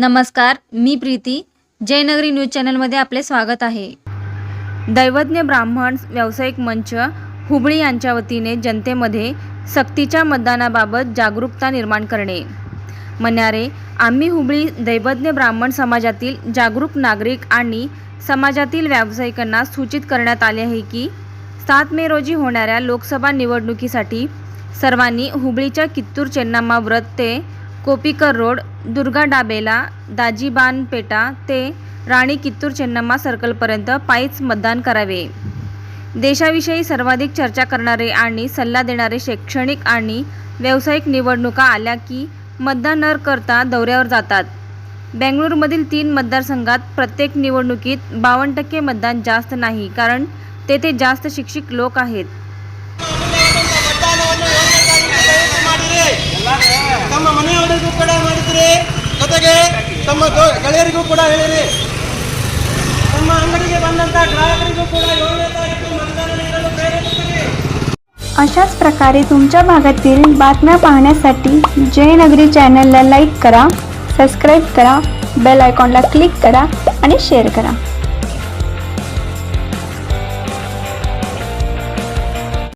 नमस्कार मी प्रीती. जयनगरी न्यूज चॅनलमध्ये आपले स्वागत आहे. दैवज्ञ ब्राह्मण व्यावसायिक मंच हुबळी यांच्या वतीने जनतेमध्ये सक्तीच्या मतदानाबाबत जागरूकता निर्माण करणे. म्हणणारे आम्ही हुबळी दैवज्ञ ब्राह्मण समाजातील जागरूक नागरिक आणि समाजातील व्यावसायिकांना सूचित करण्यात आले आहे की सात मे रोजी होणाऱ्या लोकसभा निवडणुकीसाठी सर्वांनी हुबळीच्या कित्तूर चेन्नम्मा व्रत ते कोपिकर रोड दुर्गा डाबेला दाजीबानपेटा ते राणी कित्तूर चेन्नम्मा सर्कलपर्यंत पायीच मतदान करावे. देशाविषयी सर्वाधिक चर्चा करणारे आणि सल्ला देणारे शैक्षणिक आणि व्यावसायिक निवडणुका आल्या की मतदान न करता दौऱ्यावर जातात. बेंगळुरूमधील तीन मतदारसंघात प्रत्येक निवडणुकीत बावन्न टक्के मतदान जास्त नाही कारण तेथे जास्त शिक्षित लोक आहेत. ತಮ್ಮ ದೊ- ಗೆಳೆಯರಿಗೂ ಕೂಡ ಹೇಳಿರಿ ತಮ್ಮ ಅಂಗಡಿಗೆ ಬಂದಂತ ಗ್ರಾಹಕರಿಗೂ ಕೂಡ ಏಳನೇ ತಾರೀಕು ಮತದಾನ ನೀಡಲು ಪ್ರೇರೇಪಿಸಿರಿ अशाच प्रकारे तुमच्या भागातील बातम्या पाहण्यासाठी जयनगरी चॅनलला लाईक करा सबस्क्राईब करा बेल आयकॉनला क्लिक करा आणि शेअर करा